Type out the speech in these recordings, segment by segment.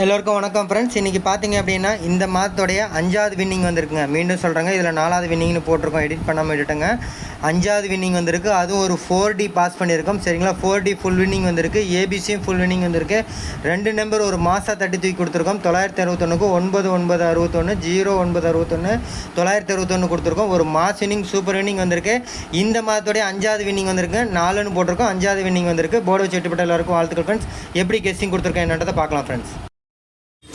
எல்லோருக்கும் வணக்கம் ஃப்ரெண்ட்ஸ் இன்றைக்கி பார்த்தீங்க அப்படின்னா இந்த மாதத்துடைய அஞ்சாவது வின்னிங் வந்திருக்குங்க. மீண்டும் சொல்கிறேங்க இதில் நாலாவது வின்னிங்னு போட்டிருக்கோம். எடிட் பண்ணாமல் விட்டுட்டேங்க. அஞ்சாவது வின்னிங் வந்திருக்கு. அதுவும் ஒரு ஃபோர் டி பாஸ் பண்ணியிருக்கோம். சரிங்களா? ஃபோர் டி ஃபுல் வின்னிங் வந்திருக்கு. ஏபிசியும் ஃபுல் வின்னிங் வந்திருக்கு. ரெண்டு நம்பர் ஒரு மாதம் தட்டி தூக்கி கொடுத்துருக்கோம். தொள்ளாயிரத்தி அறுபத்தொன்னுக்கு ஒன்பது ஒன்பது அறுபத்தொன்று ஜீரோ ஒன்பது அறுபத்தொன்று தொள்ளாயிரத்தி அறுபத்தொன்று கொடுத்துருக்கோம். ஒரு மாஸ் வின்னிங் சூப்பர் வின்னிங் வந்திருக்கு. இந்த மாதத்துடைய அஞ்சாவது வின்னிங் வந்திருக்கு. நாலுன்னு போட்டிருக்கோம். அஞ்சாவது வின்னிங் வந்திருக்கு. போர்டு வச்சு எட்டுப்பட்ட எல்லாருக்கும் வாழ்த்துக்கள் ஃப்ரெண்ட்ஸ் எப்படி கெஸ்டிங் கொடுத்துருக்கேன் என்னன்றதை பார்க்கலாம் friends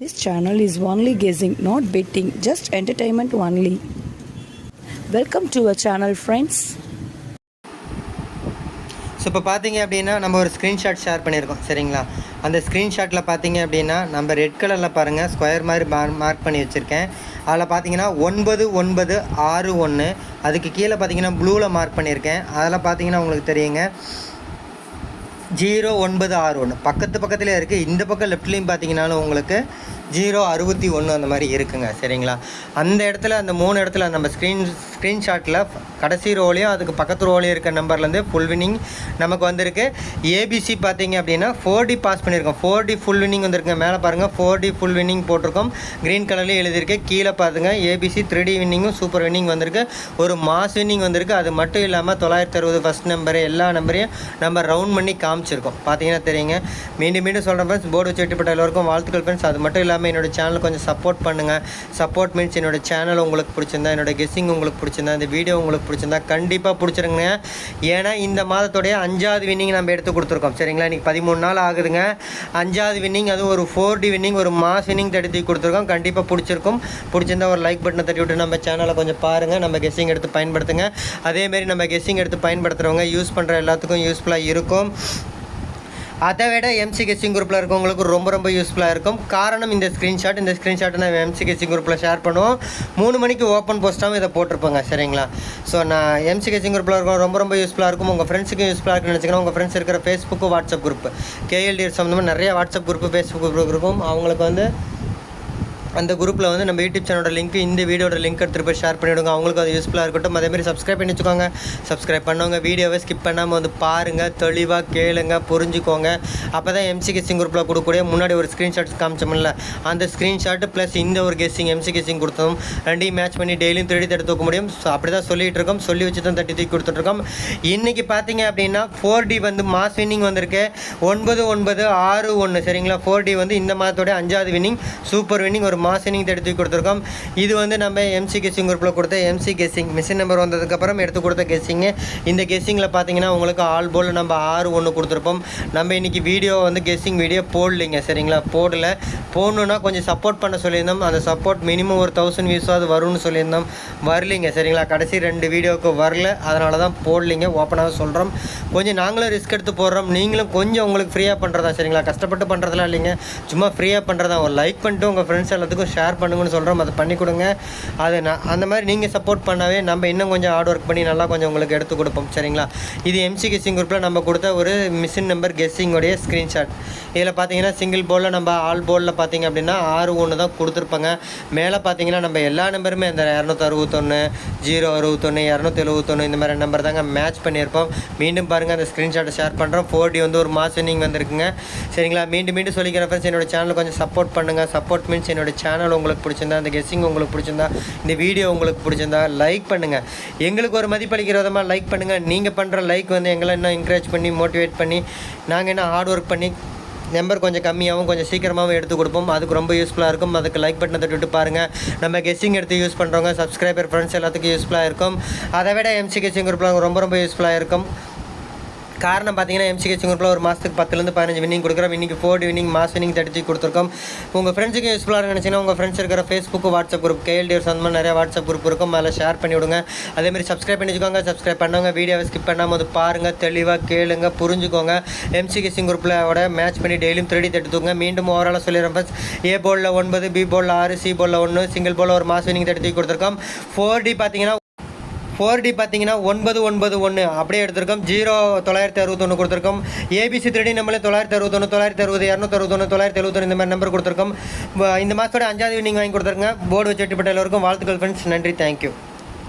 This channel is only guessing, not betting, just entertainment only. Welcome to a channel friends so இப்போ பார்த்தீங்க அப்படின்னா நம்ம ஒரு ஸ்க்ரீன்ஷாட் ஷேர் பண்ணியிருக்கோம் சரிங்களா? அந்த ஸ்க்ரீன்ஷாட்டில் பார்த்தீங்க அப்படின்னா நம்ம ரெட் கலரில் பாருங்கள் ஸ்கொயர் மாதிரி மார்க் பண்ணி வச்சுருக்கேன். அதில் பார்த்தீங்கன்னா ஒன்பது ஒன்பது ஆறு ஒன்று அதுக்கு கீழே பார்த்தீங்கன்னா ப்ளூவில் மார்க் பண்ணியிருக்கேன். அதில் பார்த்தீங்கன்னா உங்களுக்கு தெரியுங்க. ஜீரோ ஒன்பது ஆறு ஒன்று. பக்கத்து பக்கத்துலேயே இருக்குது இந்த பக்கம் லெஃப்ட்லேயும் பார்த்தீங்கன்னாலும் உங்களுக்கு ஜீரோ அறுபத்தி ஒன்று அந்த மாதிரி இருக்குங்க சரிங்களா? அந்த இடத்துல அந்த மூணு இடத்துல நம்ம ஸ்க்ரீன் ஸ்க்ரீன்ஷாட்டில் கடைசி ரோலையும் அதுக்கு பக்கத்து ரோலையும் இருக்க நம்பர்லேருந்து ஃபுல் வின்னிங் நமக்கு வந்திருக்கு. ஏபிசி பார்த்தீங்க அப்படின்னா ஃபோர் டி பாஸ் பண்ணியிருக்கோம். ஃபோர் டி ஃபுல் வின்னிங் வந்திருக்கு மேலே பாருங்கள் ஃபோர் டி ஃபுல் வின்னிங் போட்டிருக்கோம். க்ரீன் கலர்லேயும் எழுதியிருக்கு. கீழே பார்த்துங்க ஏபிசி த்ரீ டி வின்னிங்கும் சூப்பர் வின்னிங் வந்திருக்கு. ஒரு மாஸ் வின்னிங் வந்திருக்கு. அது மட்டும் இல்லாமல் தொள்ளாயிரத்தி அறுபது ஃபஸ்ட் நம்பரு எல்லா நம்பரையும் நம்ம ரவுண்ட் பண்ணி காமிச்சிருக்கோம். பார்த்தீங்கன்னா தெரியுங்க. மீண்டும் மீண்டும் சொல்கிறேன் ஃப்ரெண்ட்ஸ் போர்டு வச்சு வெட்டிப்பட்ட எல்லோருக்கும் வாழ்த்துக்கள் ஃப்ரெண்ட்ஸ் அது மட்டும் இல்லாமல் என்னோட சேனல் கொஞ்சம் சப்போர்ட் பண்ணுங்கள் சப்போர்ட் மீன்ஸ் என்னோட சேனல் உங்களுக்கு பிடிச்சிருந்தா என்னோட கெஸ்ஸிங் உங்களுக்கு பிடிச்சிருந்தா இந்த வீடியோ உங்களுக்கு பிடிச்சிருந்தா கண்டிப்பாக பிடிச்சிருங்க. ஏன்னா இந்த மாதத்துடைய அஞ்சாவது வின்னிங் நம்ம எடுத்து கொடுத்துருக்கோம். சரிங்களா? இன்றைக்கி பதிமூணு நாள் ஆகுதுங்க. அஞ்சாவது வின்னிங் அதுவும் ஒரு ஃபோர் டி வின்னிங் ஒரு மாஸ் வின்னிங் தடுத்து கொடுத்துருக்கோம். கண்டிப்பாக பிடிச்சிருக்கும். பிடிச்சிருந்தா ஒரு லைக் பட்டனை தட்டி விட்டு நம்ம சேனலை கொஞ்சம் பாருங்கள் நம்ம கெஸ்ஸிங் எடுத்து பயன்படுத்துங்க. அதேமாரி நம்ம கெஸ்ஸிங் எடுத்து பயன்படுத்துகிறவங்க யூஸ் பண்ணுற எல்லாத்துக்கும் யூஸ்ஃபுல்லாக இருக்கும். அதை விட எம்சி கெஸ்டிங் குரூப்பில் இருக்கவங்களுக்கு ரொம்ப ரொம்ப யூஸ்ஃபுல்லாக இருக்கும். காரணம் இந்த ஸ்க்ரீன்ஷாட் இந்த ஸ்க்ரீன்ஷாட்டை நான் எம்சி கெஸ்டிங் குரூப்பில் ஷேர் பண்ணுவோம். மூணு மணிக்கு ஓப்பன் போஸ்ட்டாகவும் இதை போட்டிருப்பாங்க சரிங்களா? ஸோ நான் எம்சி கெஸ்டிங் குரூப்பில் இருக்கும் ரொம்ப ரொம்ப யூஸ்ஃபுல்லாக இருக்கும். உங்கள் ஃப்ரெண்ட்ஸுக்கும் யூஸ்ஃபுல்லாக இருக்குன்னு நினச்சிங்கன்னா உங்கள் ஃப்ரெண்ட்ஸ் இருக்கிற ஃபேஸ்புக்கு வாட்ஸ்அப் குரூப் கேஎல்டி சம்மந்தமாக நிறைய வாட்ஸ்அப் குரூப் ஃபேஸ்புக் குரூப் இருக்கும். அவங்களுக்கு வந்து அந்த குரூப்பில் வந்து நம்ம யூடியூப் சேனலோட லிங்க் இந்த வீடியோட லிங்க் எடுத்துகிட்டு போய் ஷேர் பண்ணிவிடுங்க அவங்களுக்கு அது யூஸ்ஃபுல்லாக இருக்கட்டும். அதேமாதிரி சப்ஸ்கிரைப் பண்ணி வச்சுக்கோங்க. சப்ஸ்கிரைப் பண்ணவங்க வீடியோவை ஸ்கிப் பண்ணாமல் வந்து பாருங்கள் தெளிவாக கேளுங்க புரிஞ்சுக்கோங்க. அப்போ தான் எம்சி கெஸ்டிங் குரூப்பில் கொடுக்கக்கூடிய முன்னாடி ஒரு ஸ்க்ரீன்ஷாட் காமிச்சோம்ல அந்த ஸ்க்ரீன்ஷாட் ப்ளஸ் இந்த ஒரு கெஸ்டிங் எம்சி கெஸ்டிங் கொடுத்தோம் ரெண்டையும் மேட்ச் பண்ணி டெய்லியும் தேடி தடுத்து தூக்க முடியும். ஸோ அப்படி தான் சொல்லிகிட்டு இருக்கோம். சொல்லி வச்சு தான் தட்டி தூக்கி கொடுத்துட்ருக்கோம் இன்றைக்கி பார்த்தீங்க அப்படின்னா ஃபோர் டி வந்து மாஸ் வின்னிங் வந்திருக்கு. ஒன்பது ஒன்பது ஆறு ஒன்று சரிங்களா? ஃபோர் டி வந்து இந்த மாதத்தோடைய அஞ்சாவது வின்னிங் சூப்பர் வின்னிங் ஒரு மாசினிங் தடுத்து எடுத்து கொடுத்துருக்கோம். இது வந்து நம்ம எம்சி கெஸ்ஸிங் குரூப்பில் கொடுத்த எம்சி கெஸ்ஸிங் மிஷின் நம்பர் வந்ததுக்கப்புறம் எடுத்து கொடுத்த கெஸ்ஸிங்கு இந்த கெஸ்ஸிங்கில் பார்த்தீங்கன்னா உங்களுக்கு ஆல் போல் நம்ம ஆறு ஒன்று கொடுத்துருப்போம். நம்ம இன்றைக்கி வீடியோ வந்து கெஸ்ஸிங் வீடியோ போடலைங்க சரிங்களா? போடல. போடணுன்னா கொஞ்சம் சப்போர்ட் பண்ண சொல்லியிருந்தோம். அந்த சப்போர்ட் மினிமம் ஒரு தௌசண்ட் வியூஸாவது வரும்னு சொல்லியிருந்தோம். வரலிங்க சரிங்களா? கடைசி ரெண்டு வீடியோவுக்கு வரல. அதனால தான் போடலைங்க ஓப்பனாக சொல்கிறோம் கொஞ்சம் நாங்களும் ரிஸ்க் எடுத்து போடுறோம். நீங்களும் கொஞ்சம் உங்களுக்கு ஃப்ரீயாக பண்ணுறதா சரிங்களா? கஷ்டப்பட்டு பண்ணுறதுலாம் இல்லைங்க. சும்மா ஃப்ரீயாக பண்ணுறதா ஒரு லைக் பண்ணிட்டு உங்கள் ஃப்ரெண்ட்ஸ் எல்லாத்துக்கும் ஷேர் பண்ணுங்கன்னு சொல்கிறோம் அதை பண்ணி கொடுங்க. அது நான் அந்த மாதிரி நீங்கள் சப்போர்ட் பண்ணாவே நம்ம இன்னும் கொஞ்சம் ஹார்ட் ஒர்க் பண்ணி நல்லா கொஞ்சம் உங்களுக்கு எடுத்து கொடுப்போம். சரிங்களா? இது எம்சி கெஸ்ஸிங் குரூப்பில் நம்ம கொடுத்த ஒரு மிஷின் நம்பர் கெஸ்ஸிங்கோடைய ஸ்க்ரீன்ஷாட் இதில் பார்த்தீங்கன்னா சிங்கிள் போலில் நம்ம ஆல் போலில் பார்த்தீங்க அப்படின்னா ஆறு ஒன்று தான் கொடுத்துருப்பாங்க. மேலே பார்த்தீங்கன்னா நம்ம எல்லா நம்பருமே இந்த இரநூத்தி அறுபத்தொன்று ஜீரோ அறுபத்தொன்று இரநூத்தி எழுபத்தொன்று இந்த மாதிரி நம்பர் தாங்க மேட்ச் பண்ணியிருப்போம். மீண்டும் பாருங்கள் அந்த ஸ்க்ரீன்ஷாட்டை ஷேர் பண்ணுறோம் ஃபோர் டி வந்து ஒரு மாஸ் வின்னிங் வந்திருக்குங்க. சரிங்களா? மீண்டும் மீண்டும் சொல்லிக்கிறேன் ஃப்ரெண்ட்ஸ் என்னோட சேனல் கொஞ்சம் சப்போர்ட் பண்ணுங்கள் சப்போர்ட் மீன்ஸ் என்னோட சேனல் உங்களுக்கு பிடிச்சிருந்தா அந்த கெஸ்ஸிங் உங்களுக்கு பிடிச்சிருந்தா இந்த வீடியோ உங்களுக்கு பிடிச்சிருந்தா லைக் பண்ணுங்கள் எங்களுக்கு ஒரு மதிப்பளிக்கிற விதமாக லைக் பண்ணுங்கள் நீங்கள் பண்ணுற லைக் வந்து எங்களை இன்னும் என்கரேஜ் பண்ணி மோட்டிவேட் பண்ணி நாங்கள் என்ன ஹார்ட் ஒர்க் பண்ணி நம்பர் கொஞ்சம் கம்மியாகவும் கொஞ்சம் சீக்கிரமாகவும் எடுத்து கொடுப்போம். அதுக்கு ரொம்ப யூஸ்ஃபுல்லாக இருக்கும். அதுக்கு லைக் பட்டனை தொட்டுட்டு பாருங்கள் நம்ம கெஸ்ஸிங் எடுத்து யூஸ் பண்ணுறவங்க சப்ஸ்கிரைபர் ஃப்ரெண்ட்ஸ் எல்லாத்துக்கும் யூஸ்ஃபுல்லாக இருக்கும். அதை விட எம்சி கெஸ்ஸிங் குரூப்பில் ரொம்ப ரொம்ப யூஸ்ஃபுல்லாக இருக்கும். காரணம் பார்த்தீங்கன்னா எம்சிகே குரூப்பில் ஒரு மாதத்துக்கு பத்துலேருந்து பதினஞ்சு வின்னிங் கொடுக்குறோம். இன்றைக்கி ஃபோர் வின்னிங் மாஸ் வின்னிங் தடுத்து கொடுத்துருக்கோம். உங்கள் ஃப்ரெண்ட்ஸுக்கு யூஸ்ஃபுல்லாக நினச்சிங்கன்னா உங்கள் ஃப்ரெண்ட்ஸ் இருக்கிற ஃபேஸ்புக் வாட்ஸ்அப் குரூப் கேஎல்டிஎஸ் அந்த மாதிரி நிறைய வாட்ஸ்அப் குரூப் இருக்கும். அதில் ஷேர் பண்ணி விடுங்க. அதேமாதிரி சப்ஸ்கிரைப் பண்ணி வச்சுக்கோங்க. சப்ஸ்கிரைப் பண்ணவங்க வீடியோவை ஸ்கிப் பண்ணாமல் வந்து பாருங்கள் தெளிவாக கேளுங்க. புரிஞ்சுக்கோங்க. எம்சிகேசி குரூப்பில் விட மேட்ச் பண்ணி டெய்லியும் த்ரீடி தடுத்துக்கோங்க மீண்டும் ஓவராலாக சொல்லிடுறேன் ஃபஸ்ட் ஏ போலில் ஒன்பது பி போலில் ஆறு சி போலில் ஒன்று சிங்கிள் போலில் ஒரு மாஸ் வின்னிங் தடுத்து கொடுத்துருக்கோம். ஃபோர் டி பார்த்தீங்கன்னா ஃபோர் டி பார்த்தீங்கன்னா ஒன்பது ஒன்பது ஒன்று அப்படியே எடுத்திருக்கோம். ஜீரோ தொள்ளாயிரத்தி அறுபத்தொன்று கொடுத்துருக்கோம். ஏபிசி த்ரீ டி நம்மளே தொள்ளாயிரத்தி அறுபத்தொன்று தொள்ளாயிரத்தி அறுபது இரநூத்தி அறுபத்தொன்று தொள்ளாயிரத்தி எழுபத்தொன்று இந்த மாதிரி நம்பர் கொடுத்துருக்கோம். இந்த மாதத்தோட அஞ்சாவது நீங்கள் வாங்கி கொடுத்துருங்க போர்டு வச்சு எட்டுப்பட்ட எல்லோருக்கும் வாழ்த்துக்கள் ஃப்ரெண்ட்ஸ் நன்றி. தேங்க்யூ